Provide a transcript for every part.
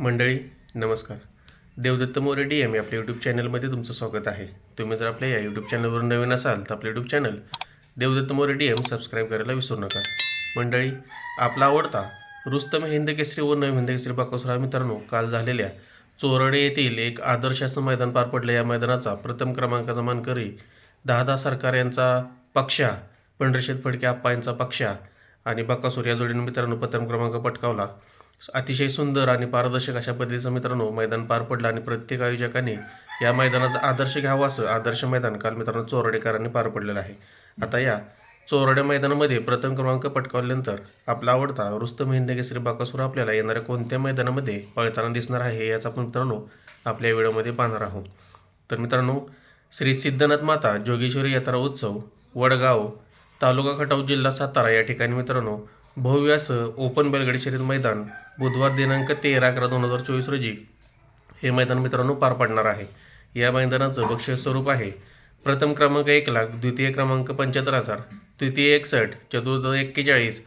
मंडळी नमस्कार. Devdatt More D M आपल्या यूट्यूब चॅनलमध्ये तुमचं स्वागत आहे. तुम्ही जर आपल्या या यूट्यूब चॅनलवर नवीन असाल तर आपलं YouTube channel Devdatta More D M subscribe करायला विसरू नका. मंडळी आपला आवडता रुस्तम हिंद केसरी व नवीन हिंद केसरी बाकोसरा मित्रांनो काल झालेल्या चोरडे येथील एक आदर्श असं मैदान पार पडलं. या मैदानाचा प्रथम क्रमांकाचा मानकरी दहा दहा सरकार यांचा पक्षा पंढरीशेत फडके आप्पा यांचा पक्षा आणि बक्कासूर या जोडीनं मित्रांनो प्रथम क्रमांक पटकावला. अतिशय सुंदर आणि पारदर्शक अशा पद्धतीचं मित्रांनो मैदान पार पडलं आणि प्रत्येक आयोजकाने या मैदानाचा आदर्श घ्यावा असं आदर्श मैदान काल मित्रांनो चोरडेकरांनी पार पडलेलं आहे. आता या चोरडे मैदानामध्ये प्रथम क्रमांक पटकावल्यानंतर आपला आवडता रुस्तम हिंद श्री बाकासूर आपल्याला येणाऱ्या कोणत्या मैदानामध्ये पळताना दिसणार आहे याचा आपण मित्रांनो आपल्या व्हिडिओमध्ये पाहणार आहोत. तर मित्रांनो श्री सिद्धनाथ माता जोगेश्वरी यात्रा उत्सव वडगाव तालुका खटाव जिल्हा सातारा या ठिकाणी मित्रांनो भव्यासह ओपन बैलगाडी शर्यत मैदान बुधवार दिनांक तेरा अकरा दोन हजार चोवीस रोजी हे मैदान मित्रांनो पार पडणार आहे. या मैदानाचं बक्षीस स्वरूप आहे. प्रथम क्रमांक एक लाख द्वितीय क्रमांक पंच्याहत्तर हजार तृतीय एकसष्ट चतुर्थ एक्केचाळीस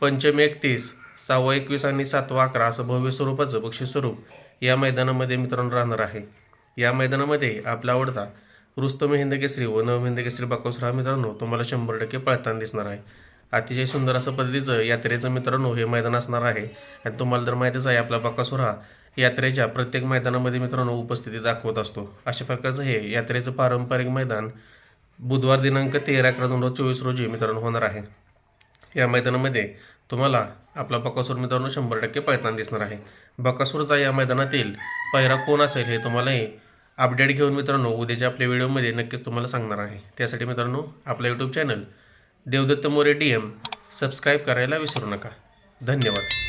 पंचम एकतीस सहावा एकवीस आणि सातवा अकरा असं भव्य स्वरूपाचं बक्षीस स्वरूप या मैदानामध्ये मित्रांनो राहणार आहे. या मैदानामध्ये आपला आवडता रुस्तम हिंद केसरी व नव हिंद केसरी बाकोसर हा मित्रांनो तुम्हाला शंभर टक्के पळताना दिसणार आहे. अतिशय सुंदर असं पद्धतीचं यात्रेचं मित्रांनो हे मैदान असणार आहे. आणि तुम्हाला तर माहितीच आहे आपला बकासूर हा यात्रेच्या प्रत्येक मैदानामध्ये मित्रांनो उपस्थिती दाखवत असतो. अशा प्रकारचं हे यात्रेचं पारंपरिक मैदान बुधवार दिनांक तेरा अकरा दोन हजार चोवीस रोजी मित्रांनो होणार आहे. या मैदानामध्ये तुम्हाला आपला बकासूर मित्रांनो शंभर टक्के पळताना दिसणार आहे. बकासूरचा या मैदानातील पहिरा कोण असेल हे तुम्हालाही अपडेट घेऊन मित्रांनो उद्याच्या आपल्या व्हिडिओमध्ये नक्कीच तुम्हाला सांगणार आहे. त्यासाठी मित्रांनो आपलं YouTube channel Devdatta More D M subscribe करायला विसरू नका. धन्यवाद.